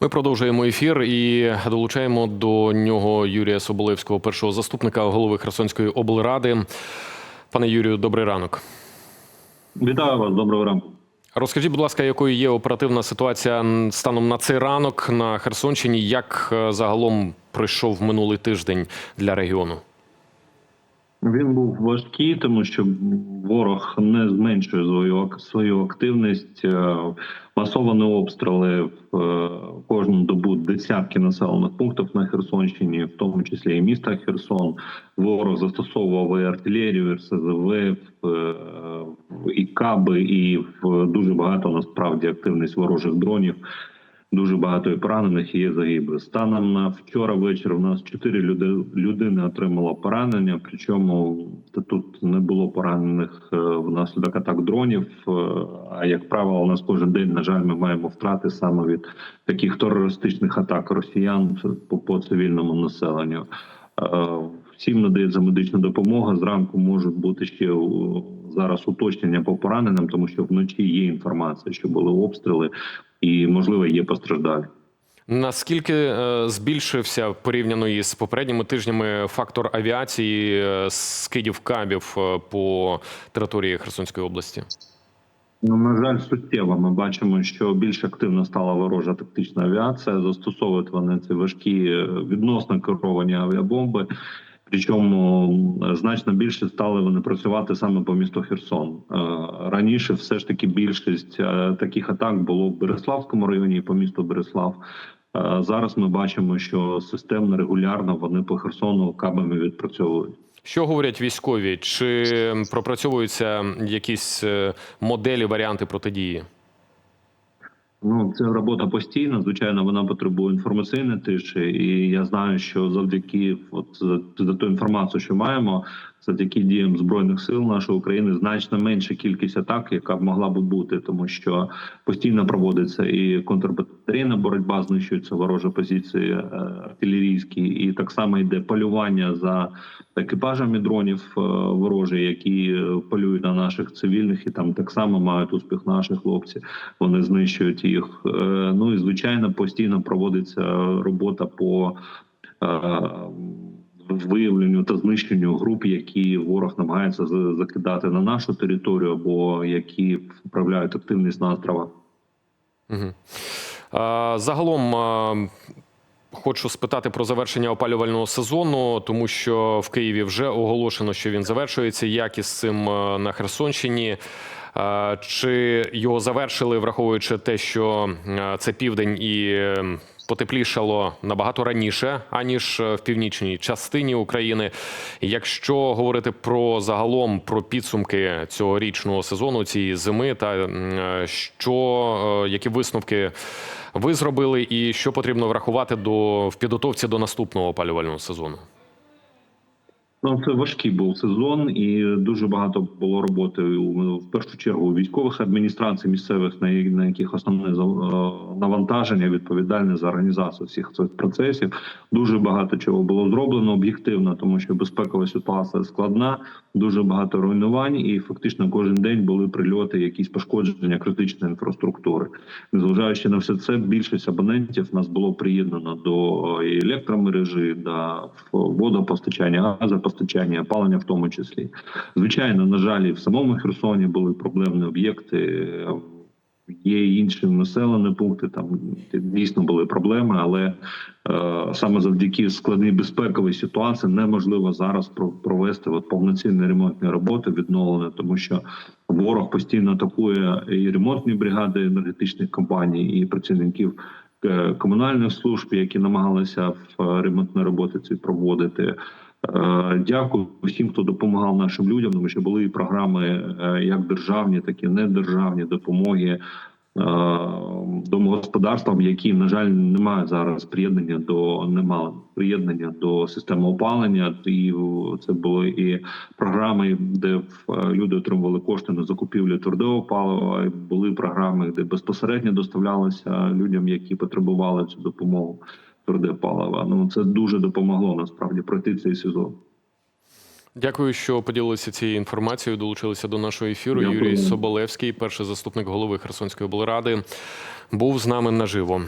Ми продовжуємо ефір і долучаємо до нього Юрія Соболевського, першого заступника голови Херсонської облради. Пане Юрію, добрий ранок. Вітаю вас, доброго ранку. Розкажіть, будь ласка, якою є оперативна ситуація станом на цей ранок на Херсонщині? Як е, загалом пройшов минулий тиждень для регіону? Він був важкий, тому що ворог не зменшує свою свою активність. Е, Масовані обстріли в е, кожну добу десятки населених пунктів на Херсонщині, в тому числі і міста Херсон. Ворог застосовував і артилерію, і РСЗВ, е, і каби, і дуже багато насправді активність ворожих дронів. Дуже багато і поранених і є загиблих. Станом на вчора вечір у нас чотири люди, людини отримало поранення. Причому тут не було поранених е, внаслідок атак дронів. е, А як правило, у нас кожен день, на жаль, ми маємо втрати саме від таких терористичних атак росіян по, по цивільному населенню. Е, Всім надається медична допомога. Зранку можуть бути ще зараз уточнення по пораненим, тому що вночі є інформація, що були обстріли, і можливо є постраждалі. Наскільки е, збільшився порівняно із попередніми тижнями фактор авіації е, скидів кабів е, по території Херсонської області? Ну, на жаль, суттєво. Ми бачимо, що більш активно стала ворожа тактична авіація. Застосовують вони ці важкі е, відносно керовані авіабомби. Причому значно більше стали вони працювати саме по місту Херсон. Е, Раніше все ж таки більшість е, таких атак було в Береславському районі і по місту Береслав. Е, Зараз ми бачимо, що системно регулярно вони по Херсону кабами відпрацьовують. Що говорять військові? Чи пропрацьовуються якісь моделі, варіанти протидії? Ну, це робота постійна. Звичайно, вона потребує інформаційної тиші, і я знаю, що завдяки от за, ту інформацію, що маємо, завдяки діям збройних сил нашої України, значно менша кількість атак, яка б могла б бути, тому що постійно проводиться і контрбатарейна боротьба, знищуються ворожі позиції е, артилерійські, і так само йде полювання за екіпажами дронів е, ворожі, які е, полюють на наших цивільних, і там так само мають успіх наші хлопці. Вони знищують їх. Ну і звичайно, постійно проводиться робота по виявленню та знищенню груп, які ворог намагається закидати на нашу територію, або які вправляють активність на островах. Угу. Загалом а, хочу спитати про завершення опалювального сезону, тому що в Києві вже оголошено, що він завершується. Як із цим на Херсонщині? Чи його завершили, враховуючи те, що це південь і потеплішало набагато раніше, аніж е, в північній частині України. Якщо говорити про загалом про підсумки цьогорічного сезону, цієї зими, та е, що е, які висновки ви зробили, і що потрібно врахувати до в підготовці до наступного опалювального сезону? Ну, це важкий був сезон, і дуже багато було роботи в першу чергу у військових адміністрацій місцевих, на, яких основне е, навантаження відповідальне за організацію всіх цих процесів. Дуже багато чого було зроблено об'єктивно, тому що безпекова ситуація складна, дуже багато руйнувань, і фактично кожен день були прильоти, якісь пошкодження критичної інфраструктури. Незважаючи на все це, більшість абонентів нас було приєднано до е, електромережі, до водопостачання, газопостачання, опалення в тому числі. Звичайно, на жаль, і в самому Херсоні були проблемні об'єкти. Є інші населені пункти, там дійсно були проблеми, але е, саме завдяки складній безпековій ситуації неможливо зараз про- провести от повноцінні ремонтні роботи відновлення, тому що ворог постійно атакує і ремонтні бригади енергетичних компаній, і працівників е, комунальних служб, які намагалися в е, ремонтні роботи ці проводити. Е, Дякую всім, хто допомагав нашим людям. Тому що були і програми е, як державні, так і недержавні допомоги е, домогосподарствам, які на жаль не мають зараз приєднання до немає приєднання до системи опалення. І це були і програми, де люди отримували кошти на закупівлю твердого палива. і Були програми, де безпосередньо доставлялися людям, які потребували цю допомогу. Тверде паливо. Ну це дуже допомогло насправді пройти цей сезон. Дякую, що поділилися цією інформацією. Долучилися до нашого ефіру. Дякую. Юрій Соболевський, перший заступник голови Херсонської облради, був з нами наживо.